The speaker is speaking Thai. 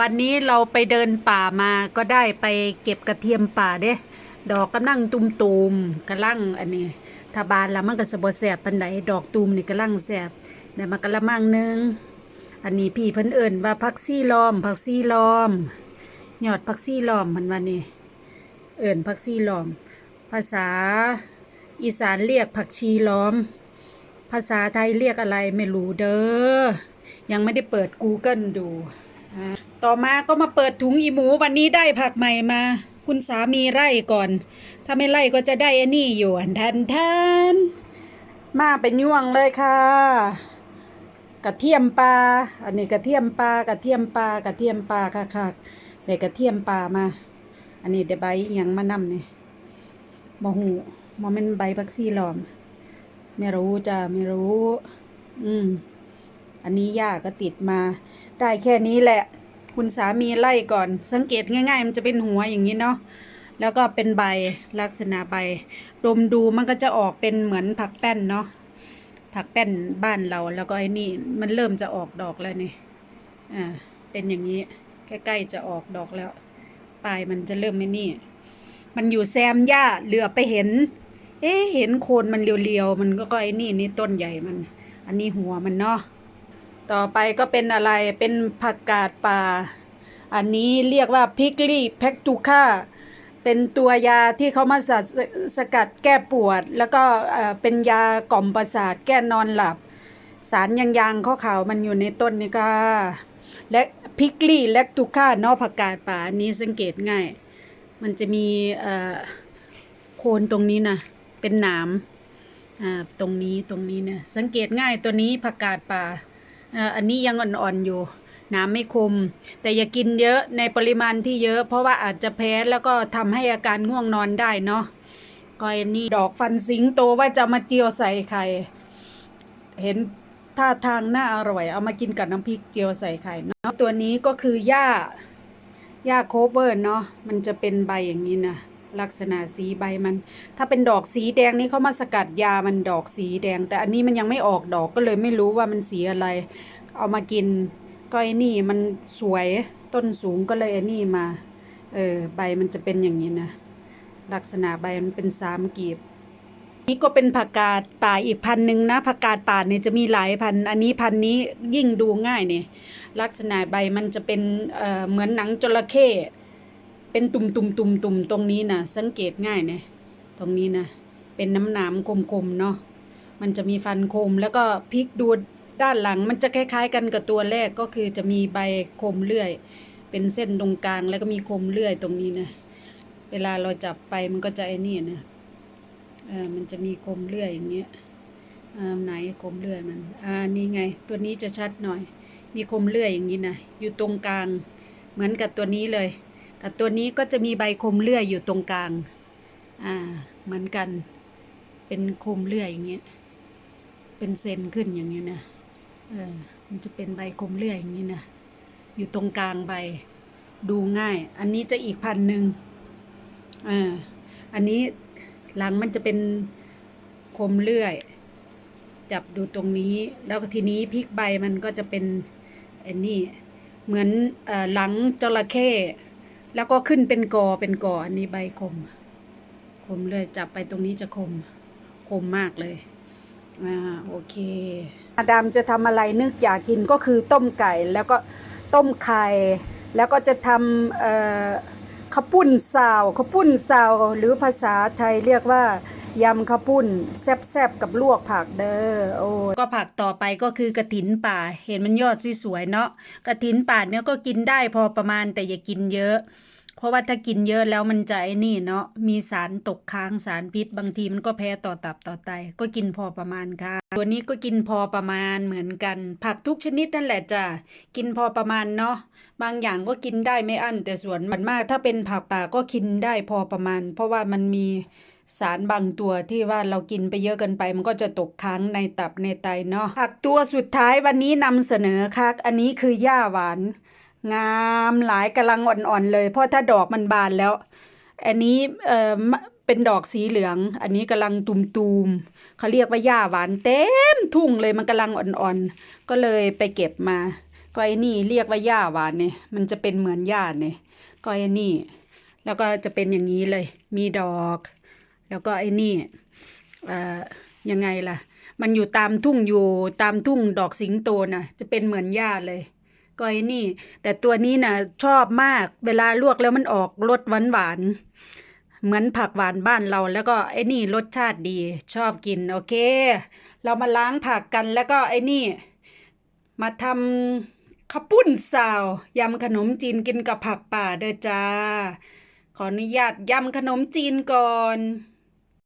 วันนี้เราไปเดินป่ามาก็ได้ไปเก็บกระเทียมป่าเด้ ดอกกำลังตุมตูมๆกำลังอันนี้ถ้าบานล้วมันก็สะบแสบปันไดดอกตูมนี่กำลังแสบเดี๋ยวมากระมังหนึง อันนี้พี่เพิ่นเอิ่นว่าพักซี่ล้อมพักซี่ล้อมยอดพักซี่ล้อมมันว่านี่เอิ่นพักซี่ล้อม ภาษาอีสานเรียกผักชีล้อม ภาษาไทยเรียกอะไรไม่รู้เด้อยังไม่ได้เปิด Google ดู ต่อมาก็มาเปิดถุงอีหมูวันนี้ได้ผักใหม่มา คุณสามีไล่ก่อน ถ้าไม่ไล่ก็จะได้อันนี้อยู่อันทันทันมาเป็นยวงเลยค่ะ กระเทียมปลาอันนี้กระเทียมปลากระเทียมปลากระเทียมปลาค่ะค่ะเดี๋ยวกระเทียมปลามา อันนี้เดี๋ยวใบอิหยังมานำเนี่ยมะหูมอมันใบผักซี่หลอม ไม่รู้จ้ะไม่รู้ อืม อันนี้ย่าก็ติดมา ได้แค่นี้แหละ คุณสามีไล่ก่อน สังเกตง่าย ๆ มันจะเป็นหัวอย่างนี้เนาะแล้วก็เป็นใบลักษณะใบดมดูมันก็จะออกเป็นเหมือนผักแป้นเนาะผักแป้นบ้านเรา แล้วก็ไอ้นี่มันเริ่มจะออกดอกแล้วนี่อ่าเป็นอย่างนี้ใกล้ๆจะออกดอกแล้วปลายมันจะเริ่มไม่นี่ มันอยู่แซมหญ้าเหลือไปเห็น เอ๊เห็นโคนมันเรียวๆมันก็ไอ้นี่นี่ต้นใหญ่มัน อันนี้หัวมันเนาะ ต่อไปก็เป็นอะไรเป็นผักกาดป่า อันนี้เรียกว่าพิกลี่แพคตูค่าเป็นตัวยาที่เขามาสดสกัดแก้ปวด แล้วก็เป็นยากล่อมประสาทแก้นอนหลับ สารยางๆขาวมันอยู่ในต้นนี่ค่ะและพิกลี่แลคตูค่านาะผักกาดป่าอันนี้สังเกตง่าย มันจะมีโคนตรงนี้นะเป็นหนามตรงนี้ตรงนี้เนี่ยสังเกตง่ายตัวนี้ผักกาดป่า อันนี้ยังอ่อนๆอยู่นามไม่คม แต่อย่ากินเยอะในปริมาณที่เยอะ เพราะว่าอาจจะแพ้แล้วก็ทำให้อาการง่วงนอนได้เนาะก็อันนี้ดอกฟันสิงโตว่าจะมาเจียวใส่ไข่ เห็นท่าทางน่าอร่อย เอามากินกับน้ำพริกเจียวใส่ไข่เนาะตัวนี้ก็คือหญ้าหญ้าโคเวอร์เนาะมันจะเป็นใบอย่างนี้นะ ลักษณะสีใบมัน ถ้าเป็นดอกสีแดงนี่เขามาสกัดยามันดอกสีแดง แต่อันนี้มันยังไม่ออกดอกก็เลยไม่รู้ว่ามันสีอะไร เอามากินก็ไอ้นี่มันสวยต้นสูงก็เลยไอ้นี่มา เออใบมันจะเป็นอย่างนี้นะลักษณะใบมันเป็นสามกีบนี่ก็เป็นผักกาดป่าอีกพันหนึ่งนะผักกาดป่าเนี่ยจะมีหลายพัน อันนี้พันนี้ยิ่งดูง่ายเนี่ยลักษณะใบมันจะเป็นเออเหมือนหนังจระเข้ เป็นตุ่มตุ่มตุ่มตุ่มตรงนี้นะสังเกตง่ายเนี่ยตรงนี้นะเป็นน้ำหนามคมๆเนาะมันจะมีฟันคมแล้วก็พลิกดูด้านหลังมันจะคล้าย ๆ กันกับตัวแรกก็คือจะมีใบคมเลื่อย เป็นเส้นตรงกลางแล้วก็มีคมเลื่อยตรงนี้นะเวลาเราจับไปมันก็จะไอ้นี่นะเออมันจะมีคมเลื่อยอย่างเงี้ยอ่าไหนคมเลื่อยมันอ่านี่ไง ตัวนี้จะชัดหน่อย มีคมเลื่อยอย่างนี้นะอยู่ตรงกลางเหมือนกับตัวนี้เลย แต่ตัวนี้ก็จะมีใบคมเลื่อยอยู่ตรงกลาง อ่า เหมือนกัน เป็นคมเลื่อยอย่างเงี้ย เป็นเซนขึ้นอย่างนี้ยนะ เออ มันจะเป็นใบคมเลื่อยอย่างนี้นะ อยู่ตรงกลางใบ ดูง่าย อันนี้จะอีกพันหนึ่งอ่า อันนี้หลังมันจะเป็นคมเลื่อย จับดูตรงนี้ แล้วทีนี้พลิกใบมันก็จะเป็นไอ้นี่ เหมือนเอ่อหลังจระเข้ แล้วก็ขึ้นเป็นกอเป็นกออันนี้ใบคม คมเลยจับไปตรงนี้จะคม คมมากเลยอ่าโอเคมาดามจะทำอะไรนึกอยากกินก็คือต้มไก่แล้วก็ต้มไข่ แล้วก็จะทำเอ่อ ข้าวปุ้นซาวข้าวปุ้นซาวหรือภาษาไทยเรียกว่ายำข้าวปุ้นแซบๆกับลวกผักเด้อโอ้ก็ผักต่อไปก็คือกระถินป่า เห็นมันยอดสวยๆเนาะกระถินป่าเนี่ยก็กินได้พอประมาณแต่อย่ากินเยอะ เพราะว่าถ้ากินเยอะแล้วมันจะไอ้นี่เนาะมีสารตกค้างสารพิษ บางทีมันก็แพ้ต่อตับต่อไต ก็กินพอประมาณค่ะ ตัวนี้ก็กินพอประมาณเหมือนกัน ผักทุกชนิดนั่นแหละจ้ะกินพอประมาณเนาะบางอย่างก็กินได้ไม่อั้นแต่ส่วนมันมาก ถ้าเป็นผักป่าก็กินได้พอประมาณ เพราะว่ามันมีสารบางตัวที่ว่าเรากินไปเยอะเกินไป มันก็จะตกค้างในตับในไตเนาะผักตัวสุดท้ายวันนี้นำเสนอค่ะอันนี้คือหญ้าหวาน งามหลายกำลังอ่อนๆเลย เพราะถ้าดอกมันบานแล้ว อันนี้เอ่อเป็นดอกสีเหลือง อันนี้กำลังตุมๆเขาเรียกว่าหญ้าหวานเต็มทุ่งเลยมันกำลังอ่อนๆ ก็เลยไปเก็บมาก็ไอ้นี่เรียกว่าหญ้าหวานเนี่ย มันจะเป็นเหมือนหญ้าเนี่ยก็ไอ้นี่ แล้วก็จะเป็นอย่างนี้เลย มีดอก แล้วก็ไอ้นี่เอ่อยังไงล่ะ มันอยู่ตามทุ่งอยู่ตามทุ่งดอกสิงโตน่ะ จะเป็นเหมือนหญ้าเลย ก็ไอ้นี่ แต่ตัวนี้น่ะชอบมากเวลาลวกแล้วมันออกรสหวานหวานเหมือนผักหวานบ้านเรา แล้วก็ไอ้นี่รสชาติดีชอบกินโอเค เรามาล้างผักกันแล้วก็ไอ้นี่ มาทำข้าวปุ้นซาวยำขนมจีนกินกับผักป่าเด้อจ้า ขออนุญาตยำขนมจีนก่อน